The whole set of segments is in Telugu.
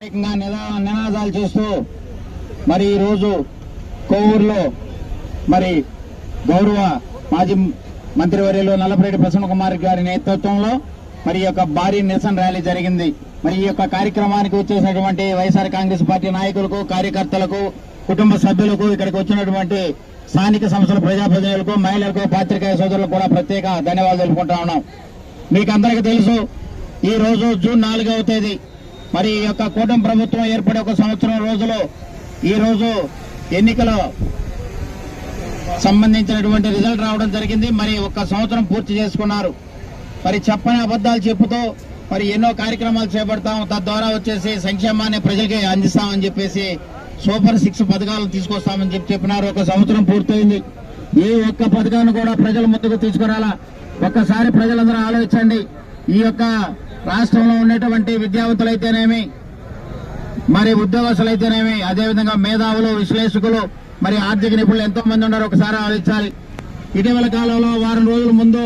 నినా- నినాదాలు చేస్తూ మరి ఈ రోజు కోవూరులో మరి గౌరవ మాజీ మంత్రివర్యులు నల్లపరెడ్డి ప్రసన్న కుమార్ గారి నేతృత్వంలో మరి యొక్క భారీ నిరసన ర్యాలీ జరిగింది. మరి ఈ యొక్క కార్యక్రమానికి వచ్చేసినటువంటి వైఎస్ఆర్ కాంగ్రెస్ పార్టీ నాయకులకు కార్యకర్తలకు కుటుంబ సభ్యులకు ఇక్కడికి వచ్చినటువంటి స్థానిక సంస్థల ప్రజాప్రతినిధులకు మహిళలకు పాత్రికేయ సోదరులకు కూడా ప్రత్యేక ధన్యవాదాలు తెలుపుకుంటా ఉన్నాం. మీకు అందరికీ తెలుసు ఈ రోజు జూన్ నాలుగవ తేదీ మరి ఈ యొక్క కూటమి ప్రభుత్వం ఏర్పడే ఒక సంవత్సరం రోజులు ఈ రోజు ఎన్నికల సంబంధించినటువంటి రిజల్ట్ రావడం జరిగింది. మరి ఒక సంవత్సరం పూర్తి చేసుకున్నారు. మరి చెప్పని అబద్దాలు చెప్పుతూ మరి ఎన్నో కార్యక్రమాలు చేపడతాం. తద్వారా వచ్చేసి సంక్షేమాన్ని ప్రజలకి అందిస్తామని చెప్పేసి సూపర్ సిక్స్ పథకాలు తీసుకొస్తామని చెప్పి చెప్పినారు. ఒక సంవత్సరం పూర్తయింది. ఈ ఒక్క పథకాన్ని కూడా ప్రజల ముందుకు తీసుకురాలా. ఒక్కసారి ప్రజలందరూ ఆలోచించండి. ఈ యొక్క రాష్ట్రంలో ఉన్నటువంటి విద్యావంతులైతేనేమి మరి ఉద్యోగస్తులైతేనేమి అదేవిధంగా మేధావులు విశ్లేషకులు మరి ఆర్థిక నిపుణులు ఎంతో మంది ఉన్నారు ఒకసారి ఆలోచించాలి. ఇటీవల కాలంలో వారం రోజుల ముందు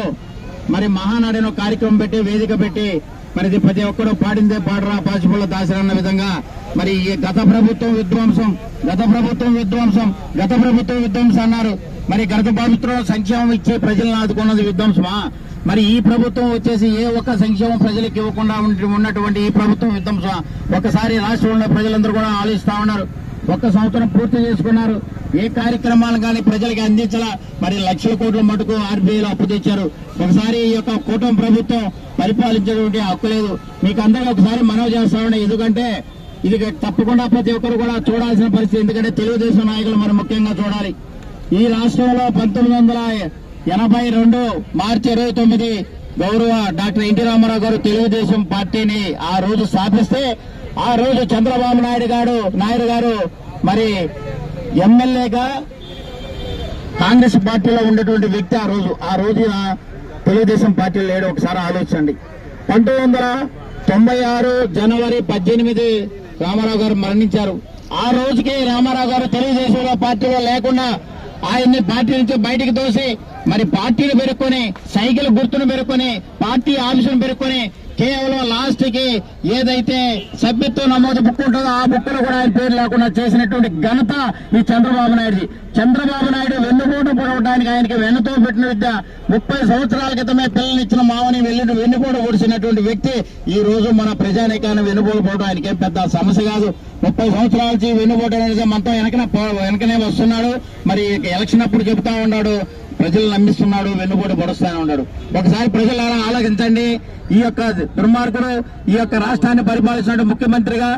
మరి మహానాడైన కార్యక్రమం పెట్టి వేదిక పెట్టి మరి ప్రతి ఒక్కరూ పాడిందే పాడరా పాచిపుల్ల దాసరన్న విధంగా మరి ఈ గత ప్రభుత్వం విధ్వంసం గత ప్రభుత్వం విధ్వంసం గత ప్రభుత్వం విధ్వంసం అన్నారు. మరి గత ప్రభుత్వం సంక్షేమం ఇచ్చి ప్రజలను ఆదుకున్నది విధ్వంసమా? మరి ఈ ప్రభుత్వం వచ్చేసి ఏ ఒక్క సంక్షేమం ప్రజలకు ఇవ్వకుండా ఉన్నటువంటి ఈ ప్రభుత్వం యుద్ధం ఒకసారి రాష్ట్రంలో ప్రజలందరూ కూడా ఆలోచిస్తా ఉన్నారు. ఒక్క సంవత్సరం పూర్తి చేసుకున్నారు. ఏ కార్యక్రమాలు కానీ ప్రజలకు అందించాల. మరి లక్షల కోట్ల మటుకు ఆర్బీఐలో అప్పు తెచ్చారు. ఒకసారి ఈ యొక్క కూటమి ప్రభుత్వం పరిపాలించేటువంటి హక్కు లేదు. మీకు అందరూ ఒకసారి మనవి చేస్తా ఎందుకంటే ఇది తప్పకుండా ప్రతి ఒక్కరు కూడా చూడాల్సిన పరిస్థితి. ఎందుకంటే తెలుగుదేశం నాయకులు మరి ముఖ్యంగా చూడాలి. ఈ రాష్ట్రంలో పంతొమ్మిది వందల ఎనభై రెండు మార్చి ఇరవై తొమ్మిది గౌరవ డాక్టర్ ఎన్టీ రామారావు గారు తెలుగుదేశం పార్టీని ఆ రోజు స్థాపిస్తే ఆ రోజు చంద్రబాబు నాయుడు గారు నాయుడు గారు మరి ఎమ్మెల్యేగా కాంగ్రెస్ పార్టీలో ఉన్నటువంటి వ్యక్తి ఆ రోజు ఆ రోజు తెలుగుదేశం పార్టీలో లేడు. ఒకసారి ఆలోచించండి. పంతొమ్మిది వందల తొంభై ఆరు జనవరి పద్దెనిమిది రామారావు గారు మరణించారు. ఆ రోజుకి రామారావు గారు తెలుగుదేశంలో పార్టీలో లేకుండా ఆయన్ని పార్టీ నుంచి బయటికి తోసి మరి పార్టీని పెరుక్కొని సైకిల్ గుర్తును పెరుక్కొని పార్టీ ఆఫీసును పెరుక్కొని కేవలం లాస్ట్కి ఏదైతే సభ్యత్వం నమోదు బుక్ ఉంటుందో ఆ బుక్ కూడా ఆయన పేరు లేకుండా చేసినటువంటి ఘనత ఈ చంద్రబాబు నాయుడుది. చంద్రబాబు నాయుడు వెన్నుపోటు పొడవడానికి ఆయనకి వెన్నుతో పెట్టిన విద్య ముప్పై సంవత్సరాల క్రితమే పిల్లనిచ్చిన మామని వెళ్ళి వెన్నుపోటు పొడిచినటువంటి వ్యక్తి ఈ రోజు మన ప్రజానికాన్ని వెన్నుపోటు పోవడం ఆయనకేం పెద్ద సమస్య కాదు. ముప్పై సంవత్సరాల నుంచి వెన్నుపోటు అనేది మనతో వెనకనే వెనకనే వస్తున్నాడు. మరి ఎలక్షన్ అప్పుడు చెబుతా ఉన్నాడు. ప్రజలు నమ్మిస్తున్నాడు వెన్నుపోటు పొడుస్తానే ఉన్నాడు. ఒకసారి ప్రజలారా ఆలోచించండి. ఈ యొక్క దుర్మార్గుడు ఈ యొక్క రాష్ట్రాన్ని పరిపాలిస్తున్న ముఖ్యమంత్రిగా